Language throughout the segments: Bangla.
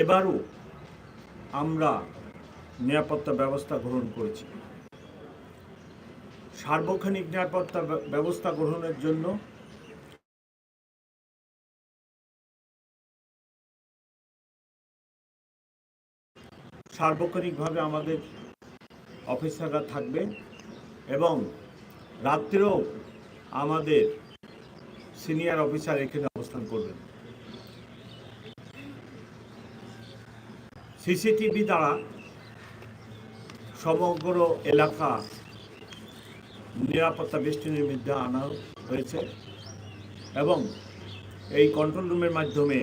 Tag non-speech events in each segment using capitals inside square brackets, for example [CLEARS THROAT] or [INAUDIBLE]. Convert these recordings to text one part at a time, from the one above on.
এবারও আমরা নিরাপত্তা ব্যবস্থা গ্রহণ করেছি। সার্বক্ষণিক নিরাপত্তা ব্যবস্থা গ্রহণের জন্য সার্বক্ষণিকভাবে আমাদের অফিসাররা থাকবে এবং রাত্রেও আমাদের সিনিয়র অফিসার এখানে অবস্থান করবেন সিসিটিভি দ্বারা সমগ্র এলাকা নিরাপত্তা বেষ্টনীর মধ্যে আনা হয়েছে এবং এই কন্ট্রোল রুমের মাধ্যমে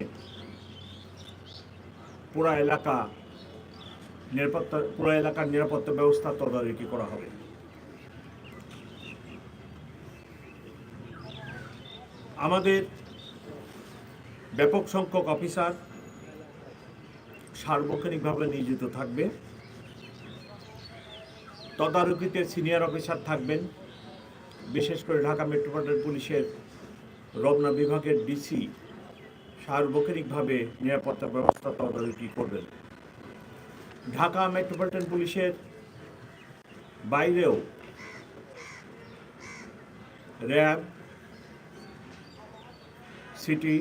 পুরা এলাকা নিরাপত্তা, পুরো এলাকার নিরাপত্তা ব্যবস্থা তদারকি করা হবে। আমাদের ব্যাপক সংখ্যক অফিসার সার্বক্ষণিকভাবে নিয়োজিত থাকবে তদারকিতে সিনিয়র অফিসার থাকবেন। বিশেষ করে ঢাকা মেট্রোপলিটন পুলিশের রমনা বিভাগের ডিসি সার্বক্ষণিকভাবে নিরাপত্তা ব্যবস্থা তদারকি করবেন। ঢাকা মেট্রোপলিটন পুলিশের বাইরেও র্যাব, সিটি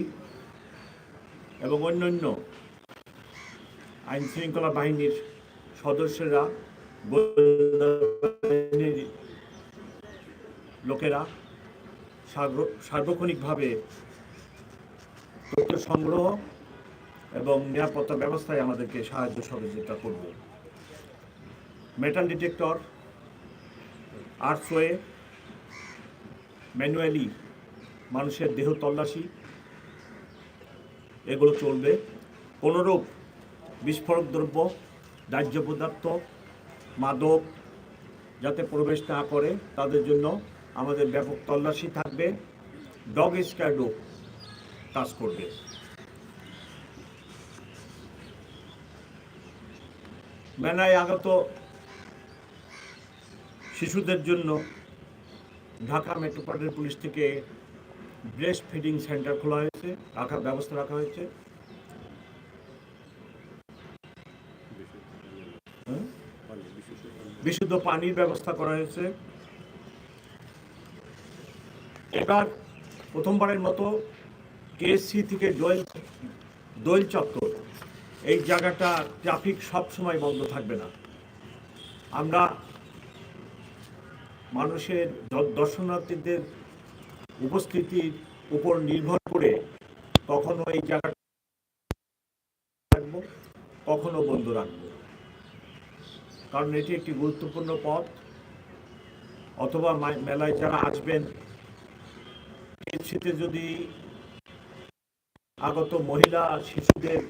এবং অন্যান্য আইন শৃঙ্খলা বাহিনীর সদস্যরা লোকেরা সার্ব- সার্বক্ষণিকভাবে তথ্য সংগ্রহ এবং নিরাপত্তা ব্যবস্থায় আমাদেরকে সাহায্য সহযোগিতা করবে। মেটাল ডিটেক্টর আর্টসওয়ে ম্যানুয়ালি মানুষের দেহ তল্লাশি, এগুলো চলবে। কোনোরূপ বিস্ফোরক দ্রব্য, দাহ্য পদার্থ, মাদক যাতে প্রবেশ না করে, তাদের জন্য আমাদের ব্যাপক তল্লাশি থাকবে। ডগ স্ক্যাডও কাজ করবে। মেলায় আগত শিশুদের জন্য ঢাকা মেট্রোপলিটন পুলিশ থেকে ব্রেস্ট ফিডিং সেন্টার খোলা হয়েছে। রাখার ব্যবস্থা রাখা হয়েছে। বিশুদ্ধ পানির ব্যবস্থা করা হয়েছে। এবার প্রথমবারের মতো কেএসসি থেকে দোয়েল দোয়েল চত্বর। এই জায়গাটা ট্রাফিক সব সময় বন্ধ থাকবে না। আমরা মানুষের দর্শনার্থীদের উপস্থিতির উপর নির্ভর করে কখনো এই জায়গাটা রাখব, কখনো বন্ধ রাখব। কারণ এটি একটি গুরুত্বপূর্ণ পথ। অথবা মেলায় যারা আসবেন শীতে যদি আগত মহিলা শিশুদের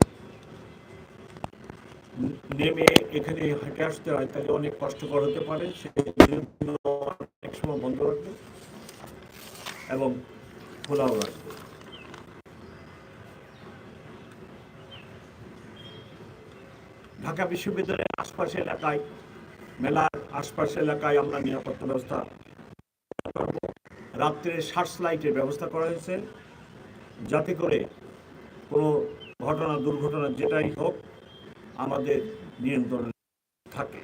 নেমে এখানে হেঁটে আসতে হয়, তাহলে অনেক কষ্টকর হতে পারে। সেই জন্য অনেক সময় বন্ধ রাখবে এবং খোলাও রাখবে। ঢাকা বিশ্ববিদ্যালয়ের আশপাশ এলাকায়, মেলার আশপাশ এলাকায় আমরা নিরাপত্তা ব্যবস্থা করব। রাত্রে সার্চ লাইটের ব্যবস্থা করা হয়েছে, যাতে করে কোনো ঘটনা, দুর্ঘটনা যেটাই হোক আমাদের নিয়ন্ত্রণ থাকে।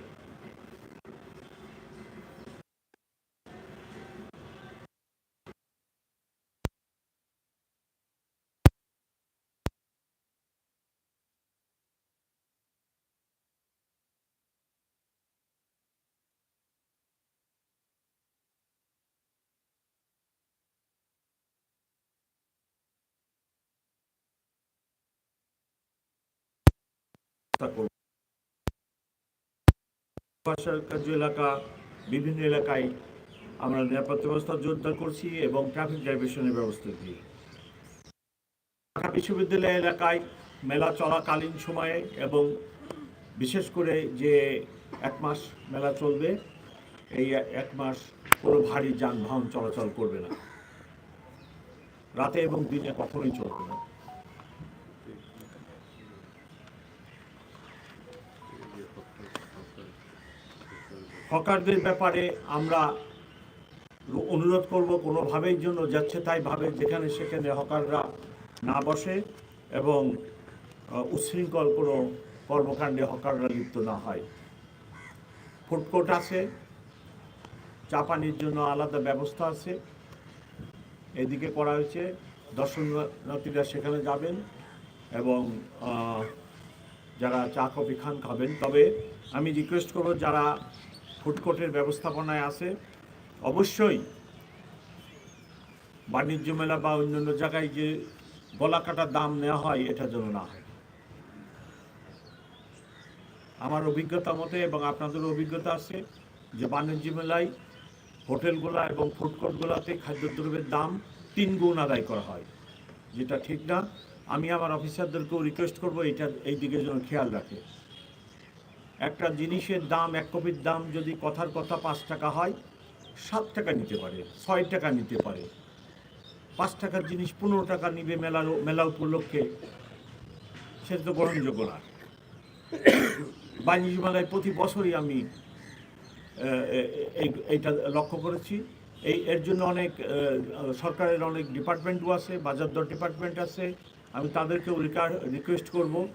কার্য এলাকা, বিভিন্ন এলাকায় আমরা নিরাপত্তা ব্যবস্থা জোরদার করছি এবং ট্রাফিক ব্যবস্থা দিই ঢাকা বিশ্ববিদ্যালয় এলাকায় মেলা চলাকালীন সময়ে এবং বিশেষ করে যে এক মাস মেলা চলবে, এই এক মাস কোনো ভারী যানবাহন চলাচল করবে না। রাতে এবং দিনে কখনোই চলবে না। হকারদের ব্যাপারে আমরা অনুরোধ করব কোনোভাবেই জন্য, যাচ্ছে তাই ভাবে যেখানে সেখানে হকাররা না বসে এবং উচ্ছৃঙ্খল কোনো কর্মকাণ্ডে হকাররা লিপ্ত না হয়। ফুডকোর্ট আছে চা পানির জন্য আলাদা ব্যবস্থা আছে, এদিকে করা হয়েছে, দর্শনার্থীরা সেখানে যাবেন এবং যারা চা কফি খান খাবেন। তবে আমি রিকোয়েস্ট করব যারা ফুডকোর্টের ব্যবস্থাপনায় আছে। অবশ্যই বাণিজ্য মেলা বা অন্যান্য জায়গায় যে গলা কাটা দাম নেওয়া হয়, এটা যেন না হয়। আমার অভিজ্ঞতা মতে এবং আপনাদের অভিজ্ঞতা আছে যে বাণিজ্য মেলায় হোটেলগুলা এবং ফুডকোর্টগুলোতে খাদ্যদ্রব্যের দাম তিন গুণ আদায় করা হয়। যেটা ঠিক না, আমি আমার অফিসারদেরকেও রিকোয়েস্ট করব এটা এই দিকে যেন খেয়াল রাখে। একটা জিনিসের দাম, এক কপির দাম যদি কথার কথা পাঁচ টাকা হয়, সাত টাকা নিতে পারে, ছয় টাকা নিতে পারে। পাঁচ টাকার জিনিস পনেরো টাকা নিবে মেলার মেলা উপলক্ষে। সেটা তো গ্রহণযোগ্য না। বাণিজ্য মেলায় প্রতি বছরই আমি এই- এইটা লক্ষ্য করেছি। এই, এর জন্য অনেক সরকারের অনেক ডিপার্টমেন্টও আছে, বাজার দর ডিপার্টমেন্ট আছে। আমি তাদেরকেও রিকোয়েস্ট করব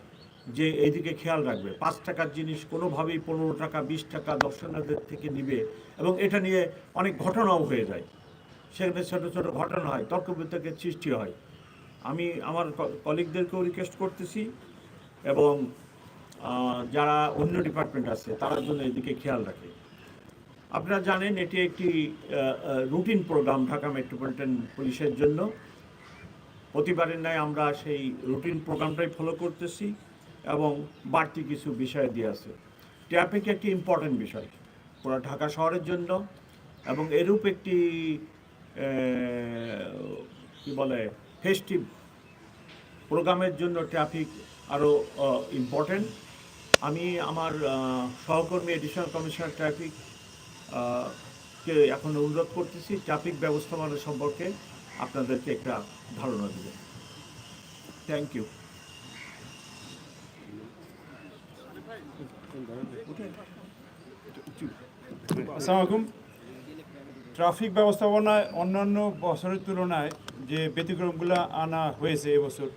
যে এইদিকে খেয়াল রাখবে, পাঁচ টাকার জিনিস কোনোভাবেই পনেরো টাকা, বিশ টাকা দর্শনার্থীদের থেকে নিবে এবং এটা নিয়ে অনেক ঘটনাও হয়ে যায়। সেখানে ছোটো ছোটো ঘটনা হয় তর্ক বিতর্কের সৃষ্টি হয়। আমি আমার কলিগদেরকেও রিকোয়েস্ট করতেছি এবং যারা অন্য ডিপার্টমেন্ট আছে তার জন্য এদিকে খেয়াল রাখে। আপনারা জানেন এটি একটি রুটিন প্রোগ্রাম ঢাকা মেট্রোপলিটন পুলিশের জন্য। প্রতিবারের ন্যায় আমরা সেই রুটিন প্রোগ্রামটাই ফলো করতেছি। এবং বাড়তি কিছু বিষয় দিয়ে আছে। ট্রাফিক একটি ইম্পর্টেন্ট বিষয়। পুরো ঢাকা শহরের জন্য এবং এরূপ একটি কি বলে ফেস্টিভ প্রোগ্রামের জন্য ট্রাফিক আরও ইম্পর্টেন্ট আমি আমার সহকর্মী এডিশনাল কমিশনার ট্রাফিক কে এখন অনুরোধ করতেছি ট্রাফিক ব্যবস্থাপনা সম্পর্কে আপনাদেরকে একটা ধারণা দেবেন। থ্যাংক ইউ আসসালামু আলাইকুম। ট্রাফিক ব্যবস্থাপনায় অন্যান্য বছরের তুলনায় যে ব্যতিক্রমগুলো আনা হয়েছে এবছর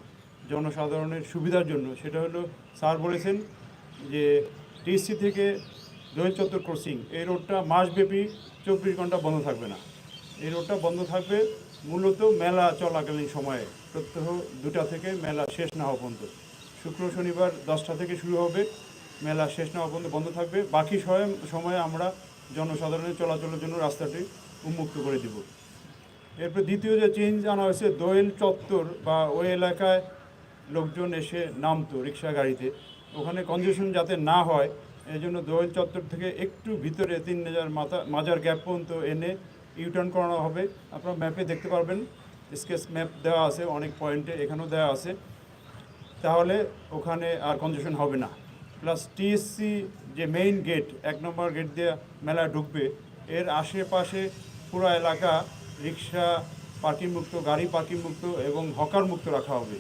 জনসাধারণের সুবিধার জন্য, সেটা হলো স্যার বলেছেন যে টিএসসি থেকে দোয়েল চত্বর ক্রসিং এই রোডটা মাসব্যাপী চব্বিশ ঘণ্টা বন্ধ থাকবে না। এই রোডটা বন্ধ থাকবে মূলত মেলা চলাকালীন সময়ে, প্রত্যহ দুটা থেকে মেলা শেষ না হওয়া পর্যন্ত। শুক্র শনিবার দশটা থেকে শুরু হবে। মেলা শেষ না পর্যন্ত বন্ধ থাকবে। বাকি সময় সময়ে আমরা জনসাধারণের চলাচলের জন্য রাস্তাটি উন্মুক্ত করে দিব। এরপর দ্বিতীয় যে চেঞ্জ আনা হয়েছে, দোয়েল চত্বর বা ওই এলাকায় লোকজন এসে নামতো রিক্সা গাড়িতে। ওখানে কনজেশন যাতে না হয় এই জন্য দোয়েল চত্বর থেকে একটু ভিতরে তিন হাজার মাথা মাজার গ্যাপ পর্যন্ত এনে ইউটার্ন করানো হবে। আপনারা ম্যাপে দেখতে পারবেন। স্কেচ ম্যাপ দেওয়া আছে, অনেক পয়েন্টে এখানেও দেওয়া আছে। তাহলে ওখানে আর কনজেশন হবে না। প্লাস টিএসসি যে মেইন গেট এক নম্বর গেট দিয়ে মেলা ঢুকবে, এর আশেপাশে পুরো এলাকা রিক্সা পার্কিং মুক্ত গাড়ি পার্কিং মুক্ত এবং হকার মুক্ত রাখা হবে।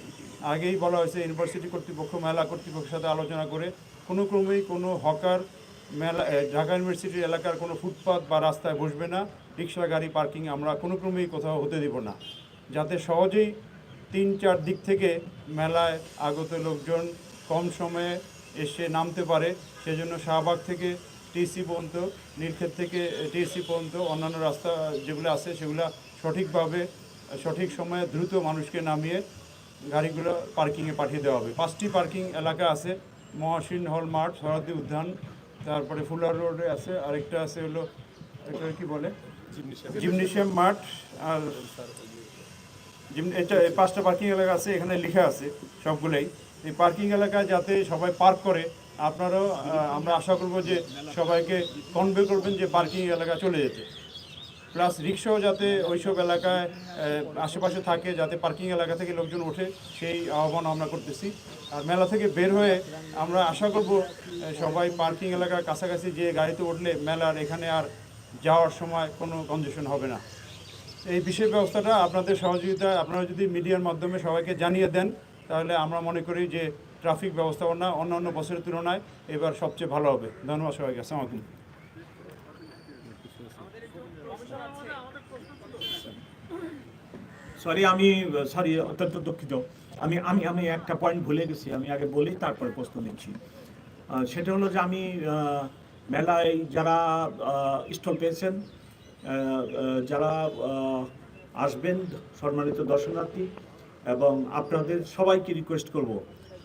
আগেই বলা হয়েছে ইউনিভার্সিটি কর্তৃপক্ষ, মেলা কর্তৃপক্ষের সাথে আলোচনা করে কোনো ক্রমেই কোনো হকার মেলা ঢাকা ইউনিভার্সিটির এলাকার কোনো ফুটপাথ বা রাস্তায় বসবে না। রিক্সা, গাড়ি পার্কিং আমরা কোনো ক্রমেই কোথাও হতে দিব না। যাতে সহজেই তিন চার দিক থেকে মেলায় আগত লোকজন কম সময়ে এসে নামতে পারে। সেজন্য শাহবাগ থেকে টিসি পর্যন্ত, নীলক্ষেত থেকে টিএসসি পর্যন্ত অন্যান্য রাস্তা যেগুলো আছে সেগুলো সঠিকভাবে, সঠিক সময়ে দ্রুত মানুষকে নামিয়ে গাড়িগুলো পার্কিংয়ে পাঠিয়ে দেওয়া হবে। পাঁচটি পার্কিং এলাকা আছে। মহাসিন হল মাঠ, সরদি উদ্যান, তারপরে ফুলার রোডে আছে। আরেকটা আছে হলো, এটা কি বলে? জিমনেশিয়াম মাঠ আর জিম- এটা পাঁচটা পার্কিং এলাকা আছে, এখানে লেখা আছে সবগুলোই। এই পার্কিং এলাকায় যাতে সবাই পার্ক করে, আপনারাও আমরা আশা করব যে সবাইকে কনভে করবেন যে পার্কিং এলাকা চলে যেতে। প্লাস রিক্সাও যাতে ওইসব এলাকায় আশেপাশে থাকে, যাতে পার্কিং এলাকা থেকে লোকজন ওঠে, সেই আহ্বান আমরা করতেছি। আর মেলা থেকে বের হয়ে আমরা আশা করব সবাই পার্কিং এলাকার কাছাকাছি যে গাড়িতে উঠলে মেলার এখানে আর যাওয়ার সময় কোনো কনজেশন হবে না। এই বিশেষ ব্যবস্থাটা আপনাদের সহযোগিতা আপনারা যদি মিডিয়ার মাধ্যমে সবাইকে জানিয়ে দেন তাহলে আমরা মনে করি যে ট্রাফিক ব্যবস্থাপনা অন্যান্য বছরের তুলনায় এবার সবচেয়ে ভালো হবে। ধন্যবাদ সবাইকে, আসসালামু আলাইকুম। সরি আমি সরি অত্যন্ত দুঃখিত। আমি আমি আমি একটা পয়েন্ট ভুলে গেছি, আমি আগে বলি, তারপরে প্রশ্ন নিচ্ছি সেটা হলো যে আমি মেলায় যারা স্টল পেয়েছেন যারা আসবেন, সম্মানিত দর্শনার্থী এবং আপনাদের সবাইকে রিকোয়েস্ট করব,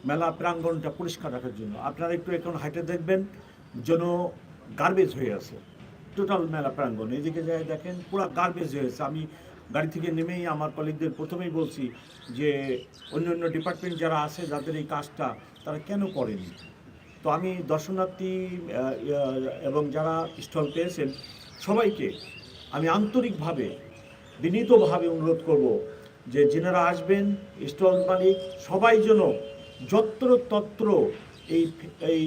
মেলা প্রাঙ্গণটা পরিষ্কার রাখার জন্য। আপনারা একটু এখন হাইটে দেখবেন যেন গার্বেজ হয়ে আছে টোটাল মেলা প্রাঙ্গণ এদিকে যাই দেখেন, পুরো গার্বেজ হয়েছে আমি গাড়ি থেকে নেমেই আমার কলিগদের প্রথমেই বলছি যে, অন্য অন্য ডিপার্টমেন্ট যারা আছে, যাদের এই কাজটা তারা কেন করেনি? তো আমি দর্শনার্থী এবং যারা স্টল পেয়েছেন, সবাইকে আমি আন্তরিকভাবে, বিনীতভাবে অনুরোধ করব যে যেনারা আসবেন, স্টল মালিক, সবাই যেন যত্র তত্র এই এই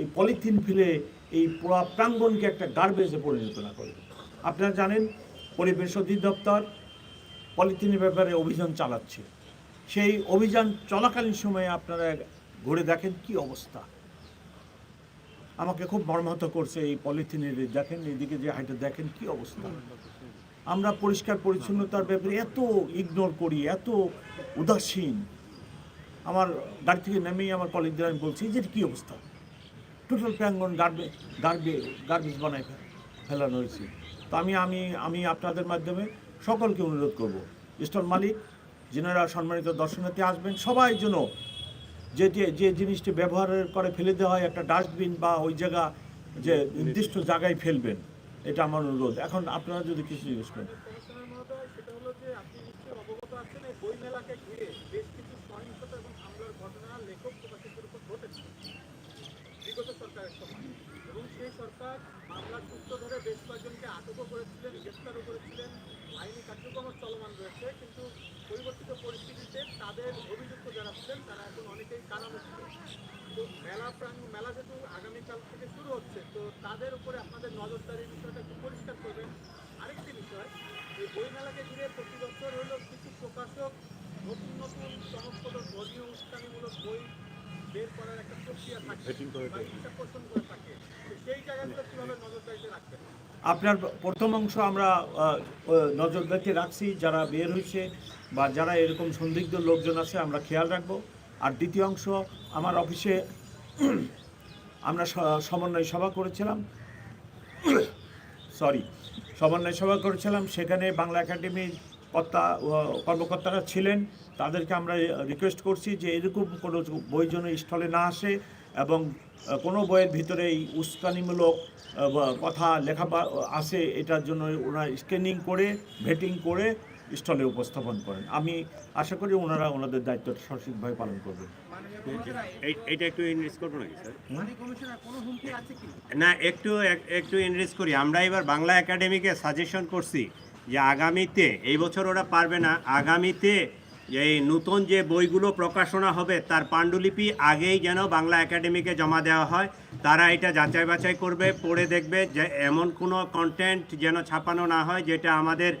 এই পলিথিন ফেলে এই পোড়া প্রাঙ্গণকে একটা গার্বেজে পরিণত না করে। আপনারা জানেন, পরিবেশ অধিদপ্তর পলিথিনের ব্যাপারে অভিযান চালাচ্ছে। সেই অভিযান চলাকালীন সময়ে আপনারা ঘুরে দেখেন কি অবস্থা। আমাকে খুব মর্মাহত করছে এই পলিথিনের, দেখেন এইদিকে যে হাইটে দেখেন কি অবস্থা। আমরা পরিষ্কার পরিচ্ছন্নতার ব্যাপারে এত ইগনোর করি, এত উদাসীন। আমার গাড়ি থেকে নেমেই আমার কলিগদের আমি বলছি যে কী অবস্থা? টোটাল প্রাঙ্গন গার্বে গার্বে গার্বেজ বানায় ফেলানো হয়েছে। তো আমি আমি আমি আপনাদের মাধ্যমে সকলকে অনুরোধ করব, স্টল মালিক, যেনারা সম্মানিত দর্শনার্থী আসবেন, সবাই যেন যে যে জিনিসটি ব্যবহার করে ফেলে দেওয়া হয়, একটা ডাস্টবিন বা ওই জায়গা যে নির্দিষ্ট জায়গায় ফেলবেন। এটা আমার অনুরোধ। এখন আপনারা যদি কিছু জিজ্ঞেস করেন। তাদের মহোদয় বের করার একটা প্রক্রিয়া থাকে। বা ইচ্ছা পোষণ করে থাকে। সেই জায়গাগুলো কীভাবে নজরদারিতে রাখবেন? আপনার প্রথম অংশ আমরা আহ, নজরদারিতে রাখছি যারা বের হয়েছে বা যারা এরকম সন্দিগ্ধ লোকজন আছে আমরা খেয়াল রাখব। আর দ্বিতীয় অংশ আমার অফিসে আমরা সমন্বয় সভা করেছিলাম। [COUGHS] সরি সমন্বয় সভা করেছিলাম। সেখানে বাংলা একাডেমির কর্তা কর্মকর্তারা ছিলেন তাদেরকে আমরা রিকোয়েস্ট করছি যে এরকম কোনো বই যেন স্থলে না আসে এবং কোনো বইয়ের ভিতরে এই উস্কানিমূলক কথা লেখা আসে এটার জন্য ওনারা স্ক্যানিং করে ভেটিং করে স্টলে উপস্থাপন করেন। আমি আশা করি ওনারা ওনাদের দায়িত্বটা সঠিকভাবে পালন করবেন এই- এইটা একটু ইনরিস করব নাকি স্যার? মানে কমিশনার কোনো হুমকি আছে কি? না একটু এক- একটু ইনরিস করি। আমরা এবার বাংলা একাডেমিকে সাজেশন করছি যে আগামীতে, এই বছর ওরা পারবে না, আগামীতে এই নতুন যে বইগুলো প্রকাশনা হবে, তার পাণ্ডুলিপি আগেই যেন বাংলা একাডেমিকে জমা দেওয়া হয়, তারা এটা যাচাই বাছাই করবে, পড়ে দেখবে যে এমন কোনো কন্টেন্ট যেন ছাপানো না হয়, যেটা আমাদের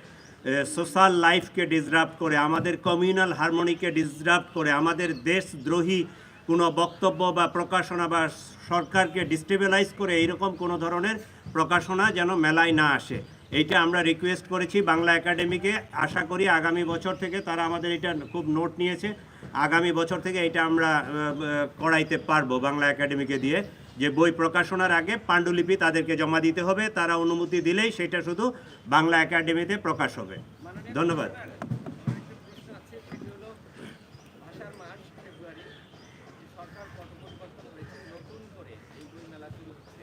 সোশ্যাল লাইফকে ডিসরাপ্ট করে, আমাদের কমিউনাল হারমোনিকে ডিসরাপ্ট করে, আমাদের দেশদ্রোহী কোনো বক্তব্য বা প্রকাশনা বা সরকারকে ডিস্টেবিলাইজ করে, এইরকম কোনো ধরনের প্রকাশনা যেন মেলায় না আসে। এইটা আমরা রিকোয়েস্ট করেছি বাংলা একাডেমিকে। আশা করি আগামী বছর থেকে তারা আমাদের এটা খুব নোট নিয়েছে। আগামী বছর থেকে এটা আমরা করাইতে পারব বাংলা একাডেমিকে দিয়ে। যে বই প্রকাশনার আগে পাণ্ডুলিপি তাদেরকে জমা দিতে হবে, তারা অনুমতি দিলেই সেটা শুধু বাংলা একাডেমিতে প্রকাশ হবে। ধন্যবাদ প্রশ্ন আছে সেটি হলো আষাঢ় মাস ফেব্রুয়ারি সরকার পট পরিবর্তন হয়েছে নতুন করে এই বই মেলা শুরু হচ্ছে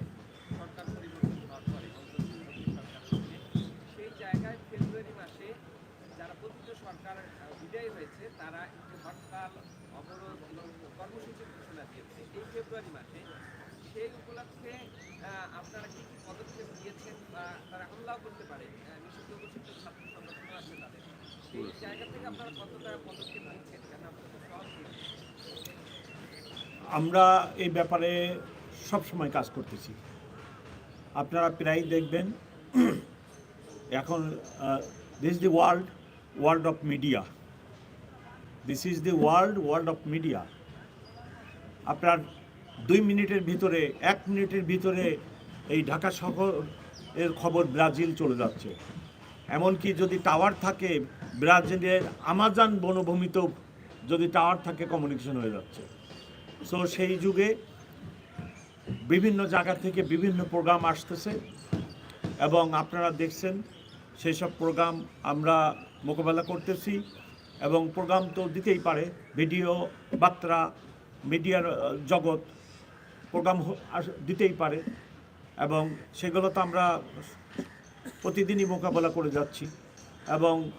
সরকার পরিবর্তন হওয়ার পরে অন্তর্বর্তী সরকার হচ্ছে সেই জায়গায় ফেব্রুয়ারি মাসে যারা পতিত সরকার আহ, বিদায় হয়েছে তারা একটু হরতাল অবরোধ এবং কর্মসূচির ঘোষণা দিয়েছে এই ফেব্রুয়ারি মাসে সেই উপলক্ষে আহ, আপনারা কি কি পদক্ষেপ নিয়েছেন বা তারা হামলাও করতে পারে আহ, নিষিদ্ধ ঘোষিত ছাত্র সংগঠন আছে তাদের সেই জায়গা থেকে আপনারা কতটা পদক্ষেপ নিচ্ছেন কেন আপনাদের সহজ আমরা এই ব্যাপারে সব সময় কাজ করতেছি। আপনারা প্রায় দেখবেন, [CLEARS THROAT] এখন this the world world of media this is the world world of media আপনার দুই মিনিটের ভিতরে, এক মিনিটের ভিতরে এই ঢাকা শহর এর খবর ব্রাজিল চলে যাচ্ছে। এমনকি যদি টাওয়ার থাকে ব্রাজিলের আমাজন বনভূমিতেও যদি টাওয়ার থাকে কমিউনিকেশন হয়ে যাচ্ছে। সো সেই যুগে বিভিন্ন জায়গা থেকে বিভিন্ন প্রোগ্রাম আসতেছে এবং আপনারা দেখছেন সেই সব প্রোগ্রাম আমরা মোকাবেলা করতেছি এবং প্রোগ্রাম তো দিতেই পারে ভিডিও বার্তা মিডিয়ার জগৎ প্রোগ্রাম দিতেই পারে এবং সেগুলো তো আমরা প্রতিদিনই মোকাবেলা করে যাচ্ছি। এবং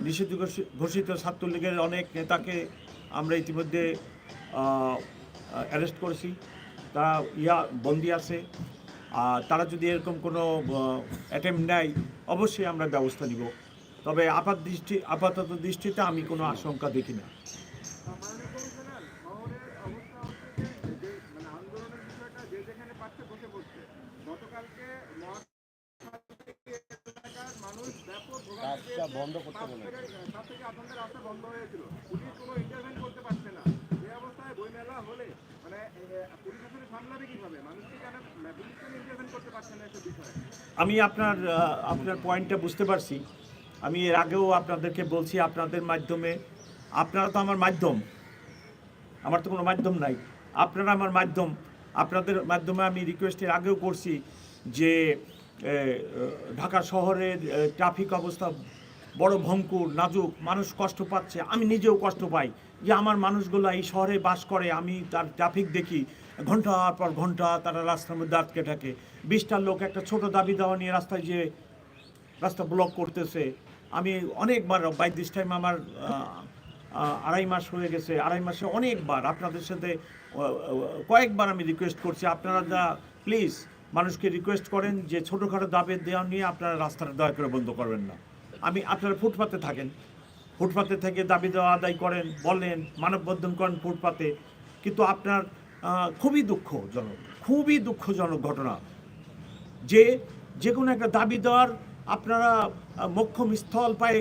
নিষিদ্ধ ঘোষি- ঘোষিত ছাত্রলীগের অনেক নেতাকে আমরা ইতিমধ্যে অ্যারেস্ট করেছি। তারা ইয়া, বন্দি আছে। আর তারা যদি এরকম কোনো অ্যাটেম্প নেয়, অবশ্যই আমরা ব্যবস্থা নিব। তবে আপাত দৃষ্টি আপাতত দৃষ্টিতে আমি কোনো আশঙ্কা দেখি না মাননীয় কমিশনার শহরের অবস্থা হচ্ছে যে যে মানে আন্দোলনের বিষয়টা যে যেখানে পাচ্ছে বসে পড়ছে গতকালকে মহাখালী এলাকার মানুষ ব্যাপক ভোগান্তি বন্ধ করতে বলে সাত থেকে আট রাস্তা বন্ধ হয়েছিল। পুলিশ কোনো ইন্টারভেন করতে পারছে না। এই অবস্থায় বইমেলা হলে মানে এ, এ, পুলিশ আসলে সামলাবে কীভাবে? মানুষ কেন পুলিশ কেন ইন্টারভেন করতে পারছে না এসব বিষয়ে? আমি আপনার আপনার পয়েন্টটা বুঝতে পারছি। আমি এর আগেও আপনাদেরকে বলছি আপনাদের মাধ্যমে আপনারা তো আমার মাধ্যম। আমার তো কোনো মাধ্যম নাই। আপনারা আমার মাধ্যম। আপনাদের মাধ্যমে আমি রিকোয়েস্টের আগেও করছি যে ঢাকা শহরের ট্রাফিক অবস্থা বড় ভঙ্কুর, নাজুক, মানুষ কষ্ট পাচ্ছে, আমি নিজেও কষ্ট পাই যে আমার মানুষগুলো এই শহরে বাস করে, আমি তার ট্রাফিক দেখি ঘণ্টার পর ঘণ্টা তারা রাস্তার মধ্যে আটকে থাকে। বিশটার লোক একটা ছোট দাবি দেওয়া নিয়ে রাস্তায় যে রাস্তা ব্লক করতেছে, আমি অনেকবার বাই দিস টাইম আমার আড়াই মাস হয়ে গেছে, আড়াই মাসে অনেকবার আপনাদের সাথে কয়েকবার আমি রিকোয়েস্ট করছি, আপনারা যা প্লিজ মানুষকে রিকোয়েস্ট করেন যে ছোটোখাটো দাবে দেওয়া নিয়ে আপনারা রাস্তাটা দয়া করে বন্ধ করবেন না। আমি আপনারা ফুটপাতে থাকেন। ফুটপাতে থেকে দাবি দেওয়া আদায় করেন, বলেন, মানববন্ধন করেন ফুটপাতে। কিন্তু আপনার খুবই দুঃখজনক খুবই দুঃখজনক ঘটনা যে যে কোনো একটা দাবি দেওয়ার আপনারা মোক্ষম স্থল পায়ে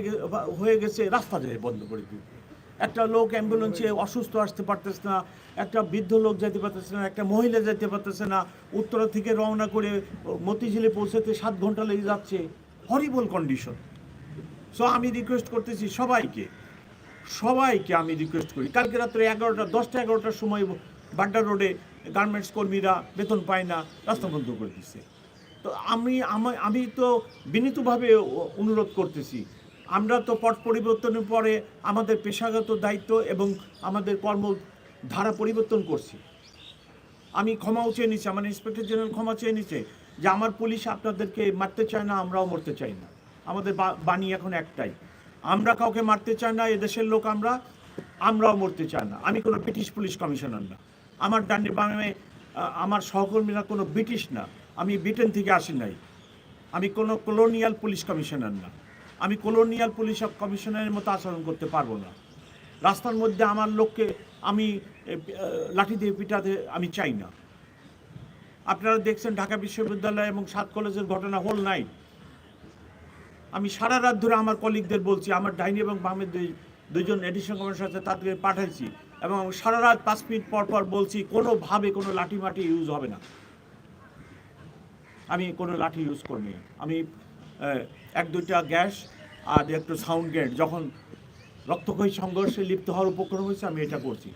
হয়ে গেছে, রাস্তা দিয়ে বন্ধ করে দিন। একটা লোক অ্যাম্বুলেন্সে অসুস্থ আসতে পারতেছে না, একটা বৃদ্ধ লোক যেতে পারতেছে না, একটা মহিলা যেতে পারতেছে না, উত্তরা থেকে রওনা করে মতিঝিলে পৌঁছাতে সাত ঘণ্টা লেগে যাচ্ছে। হরিবল কন্ডিশন সো আমি রিকোয়েস্ট করতেছি সবাইকে সবাইকে আমি রিকোয়েস্ট করি। কালকে রাত্রে এগারোটা, দশটা, এগারোটার সময় বাড্ডা রোডে গার্মেন্টস কর্মীরা বেতন পায় না, রাস্তা বন্ধ করে দিচ্ছে তো আমি আমি তো বিনীতভাবে অনুরোধ করতেছি। আমরা তো পট পরিবর্তনের পরে আমাদের পেশাগত দায়িত্ব এবং আমাদের কর্ম ধারা পরিবর্তন করছি। আমি ক্ষমাও চেয়ে নিচ্ছি, আমার ইন্সপেক্টর জেনারেল ক্ষমা চেয়ে নিচ্ছে যে আমার পুলিশ আপনাদেরকে মারতে চায় না, আমরাও মরতে চাই না। আমাদের বাণী এখন একটাই। আমরা কাউকে মারতে চাই না, এদেশের লোক আমরা, আমরাও মরতে চাই না। আমি কোনো ব্রিটিশ পুলিশ কমিশনার না। আমার ডান্ডি বামে আমার সহকর্মীরা কোনো ব্রিটিশ না। আমি ব্রিটেন থেকে আসি নাই। আমি কোনো কলোনিয়াল পুলিশ কমিশনার না। আমি কলোনিয়াল পুলিশ কমিশনারের মতো আচরণ করতে পারব না। রাস্তার মধ্যে আমার লোককে আমি লাঠি দিয়ে পিটাতে আমি চাই না। আপনারা দেখছেন ঢাকা বিশ্ববিদ্যালয় এবং সাত কলেজের ঘটনা হোল নাই আমি সারা রাত ধরে আমার কলিগদের বলছি, আমার ডাইনি এবং বামের দুই, দুইজন এডিশন কমিশনার আছে তাদেরকে পাঠাইছি এবং সারা রাত পাঁচ মিনিট পর পর বলছি, কোনোভাবে কোনো লাঠি মাটি ইউজ হবে না। আমি কোনো লাঠি ইউজ করিনি। আমি এক, দুইটা গ্যাস আর একটু সাউন্ড গ্রেড যখন রক্তক্ষয়ী সংঘর্ষে লিপ্ত হওয়ার উপক্রম হয়েছে, আমি এটা করছি।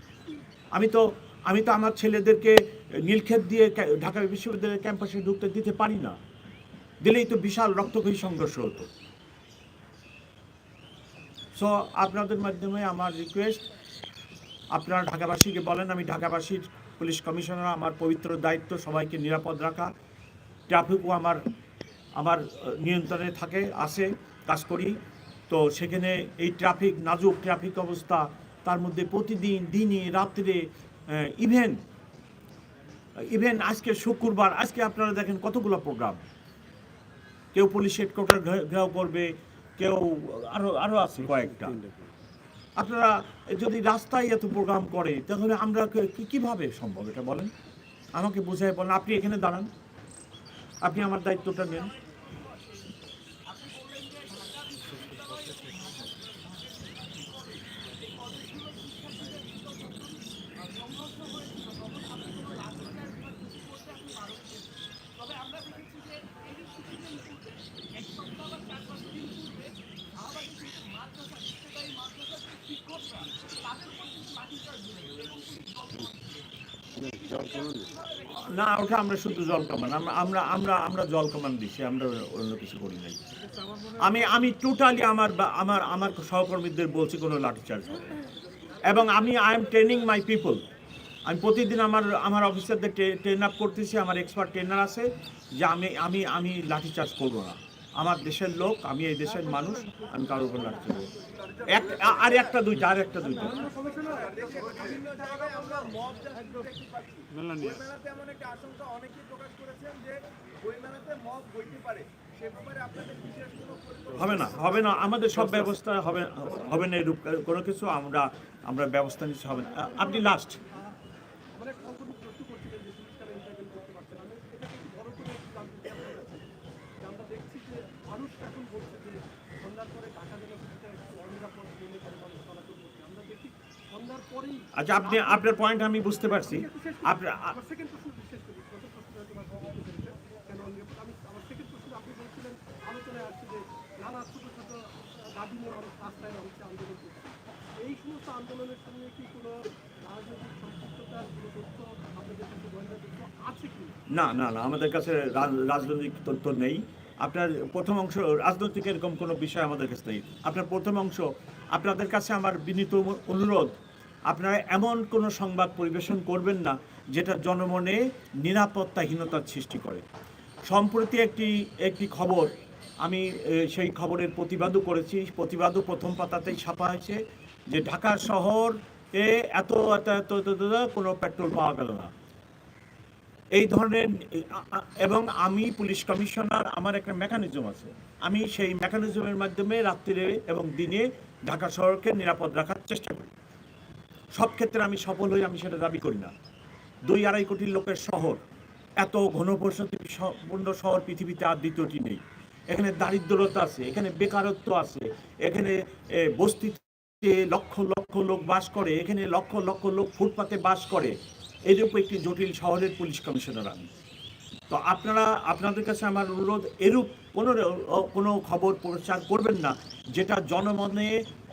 আমি তো আমি তো আমার ছেলেদেরকে নীলক্ষেত দিয়ে ঢাকা বিশ্ববিদ্যালয়ের ক্যাম্পাসে ঢুকতে দিতে পারি না। দিলেই তো বিশাল রক্তক্ষয়ী সংঘর্ষ হতো। সো আপনাদের মাধ্যমে আমার রিকোয়েস্ট আপনারা ঢাকাবাসীকে বলেন, আমি ঢাকাবাসীর পুলিশ কমিশনার, আমার পবিত্র দায়িত্ব সবাইকে নিরাপদ রাখা। ট্রাফিকও আমার আমার নিয়ন্ত্রণে থাকে আসে কাজ করি। তো সেখানে এই ট্রাফিক, নাজুক ট্রাফিক অবস্থা, তার মধ্যে প্রতিদিন, দিনে, রাত্রে ইভেন ইভেন আজকে শুক্রবার, আজকে আপনারা দেখেন কতগুলো প্রোগ্রাম কেউ পুলিশ হেডকোয়ার্টার ঘেরাও করবে কেউ আরও আরও আছে কয়েকটা। আপনারা যদি রাস্তায় এত প্রোগ্রাম করে তাহলে আমরা কীভাবে সম্ভব এটা বলেন? আমাকে বুঝাই বলেন। আপনি এখানে দাঁড়ান। আপনি আমার দায়িত্বটা নেন। না ওটা আমরা শুধু জল কামান। আমরা আমরা আমরা জল কামান দিচ্ছি আমরা অন্য কিছু করি নাই। আমি আমি টোটালি আমার আমার আমার সহকর্মীদের বলছি কোনো লাঠিচার্জ। এবং আমি I am training my people আমি প্রতিদিন আমার আমার অফিসারদের ট্রেন আপ করতেছি, আমার এক্সপার্ট ট্রেনার আছে যে আমি আমি আমি লাঠিচার্জ করব না। আমার দেশের লোক আমি এই দেশের মানুষ আমি কারও উপর না। এক আর একটা দুইটা আর একটা দুইটা। বিভিন্ন জায়গায় আমরা মব জাস্টিস দেখতে পাচ্ছি বইমেলাতে এমন একটা আশঙ্কা অনেকেই প্রকাশ করেছেন যে বইমেলাতে মব বইতে পারে। সে ব্যাপারে আপনাদের বিশেষ কোনো পরিকল্পনা হবে না হবে না। আমাদের সব ব্যবস্থা হবে হবে না এরূপ। কোনো কিছু আমরা আমরা ব্যবস্থা নিতে হবে না। আপনি লাস্ট মানে কখনো প্রশ্ন করছিলেন যে পুলিশরা ইন্টারভেন করতে পারছে না আমি এটাকে একটু বড় করে একটু জানতে চাই আপনার কাছে। যে আমরা দেখছি যে মানুষ এখন বলছে যে সন্ধ্যার পরে ঢাকা জেলা পুলিশটা একটু অনিরাপদ মনে করে মানুষ চলাচল করছে আমরা দেখি সন্ধ্যার পরেই আচ্ছা আপনি আপনার পয়েন্ট আমি বুঝতে পারছি আপনার আ- আমার সেকেন্ড প্রশ্ন শেষ করি প্রথম প্রশ্ন তোমার সমাপ্ত করেছে কেন অনিরাপদ আমি আমার সেকেন্ড প্রশ্ন আপনি বলছিলেন আলোচনায় আসছে যে নানা ছোট ছোট আপনি, আপনার পয়েন্ট আমি বুঝতে পারছি। না না না, আমাদের কাছে রাজ- রাজনৈতিক তথ্য নেই। আপনার প্রথম অংশ, রাজনৈতিক এরকম কোনো বিষয় আমাদের কাছে নেই। আপনার প্রথম অংশ, আপনাদের কাছে আমার বিনীত অনুরোধ আপনারা এমন কোনো সংবাদ পরিবেশন করবেন না যেটা জনমনে নিরাপত্তাহীনতার সৃষ্টি করে। সম্প্রতি একটি একটি খবর, আমি সেই খবরের প্রতিবাদও করেছি। প্রতিবাদও প্রথম পাতাতেই ছাপা হয়েছে যে ঢাকা শহর এ এত এত এত কোনো পেট্রোল পাওয়া গেল না। এই ধরনের এবং আমি পুলিশ কমিশনার, আমার একটা মেকানিজম আছে। আমি সেই মেকানিজমের মাধ্যমে রাত্রিরে এবং দিনে ঢাকা শহরকে নিরাপদ রাখার চেষ্টা করি। সব ক্ষেত্রে আমি সফল হই, আমি সেটা দাবি করি না। দুই আড়াই কোটি লোকের শহর, এত ঘনবসতি সম্পূর্ণ শহর পৃথিবীতে আর দ্বিতীয়টি নেই। এখানে দারিদ্রতা আছে, এখানে বেকারত্ব আছে, এখানে বস্তিতে লক্ষ লক্ষ লোক বাস করে, এখানে লক্ষ লক্ষ লোক ফুটপাতে বাস করে। এরূপ একটি জটিল শহরের পুলিশ কমিশনার আমি। তো আপনারা, আপনাদের কাছে আমার অনুরোধ, এরূপ কোনো কোনো খবর প্রচার করবেন না, যেটা জনমনে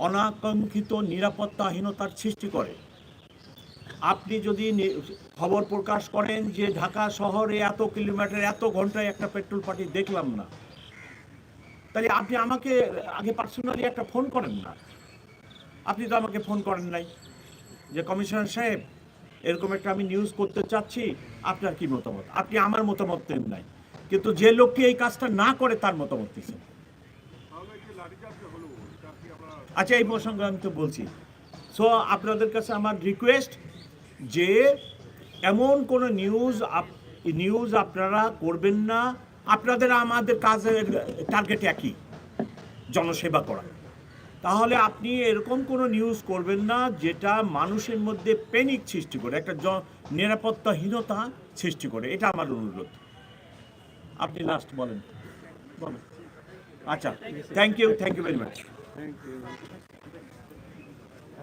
অনাকাঙ্ক্ষিত নিরাপত্তাহীনতার সৃষ্টি করে। আপনি যদি খবর প্রকাশ করেন যে ঢাকা শহরে এত কিলোমিটার, এত ঘন্টায় একটা পেট্রোল পার্টি দেখলাম না, তাহলে আপনি আমাকে আগে পার্সোনালি একটা ফোন করেন না। আপনি তো আমাকে ফোন করেন নাই। যে কমিশনার সাহেব, এরকম একটা আমি নিউজ করতে চাচ্ছি, আপনার কি মতামত? আপনি আমার মতামত দেন নাই। কিন্তু যে লোককে এই কাজটা না করে তার মতামত দিচ্ছেন আচ্ছা এই প্রসঙ্গে আমি তো বলছি। সো আপনাদের কাছে আমার রিকোয়েস্ট যে এমন কোনো নিউজ নিউজ আপনারা করবেন না। আপনাদের আমাদের কাজের টার্গেট একই, জনসেবা করা। তাহলে আপনি এরকম কোনো নিউজ করবেন না যেটা মানুষের মধ্যে প্যানিক সৃষ্টি করে, একটা নিরাপত্তাহীনতা সৃষ্টি করে। এটা আমার অনুরোধ। আপনি লাস্ট বলেন। বলেন। আচ্ছা thank you thank you very much